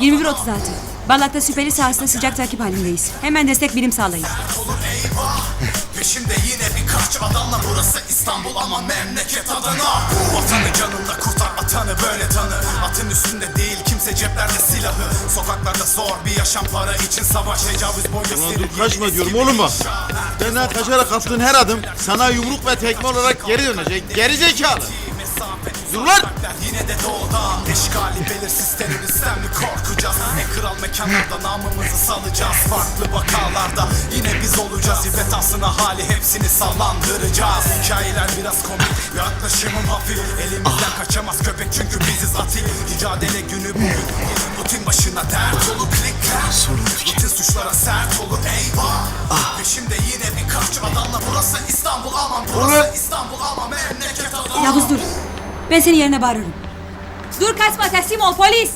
21.36. Balat'ta şüpheli sahasında sıcak takip halindeyiz. Hemen destek birim sağlayın. Peşimde yine birkaç adamla burası İstanbul ama memleket Adana Bu vatanı canında kurtar atanı böyle tanı Atın üstünde değil kimse ceplerde silahı Sokaklarda zor bir yaşam para için savaş Tecavüz boyunca Ulan dur kaçma diyorum oğlum bak. Benden kaçarak attığın her adım sana yumruk ve tekme olarak geri dönecek. Geri zekalı. Dur lan! yine de doğudan Eşkali belirsiz teröristten mi korkacağız Mekanlarda namımızı salacağız Farklı vakalarda. Yine biz olacağız İbret aslına hali hepsini sallandıracağız. Hikayeler biraz komik yaklaşımım hafif. Elimizden kaçamaz köpek çünkü biziz atil. Mücadele günü bugün. Rutin başına dert dolu klikler Rutin suçlara sert olur eyvah. Peşimde yine birkaç adamla burası İstanbul aman burası! İstanbul ama memleket adamı Yavuz dur. Ben senin yerine bağırırım. Dur kaçma teslim ol polis.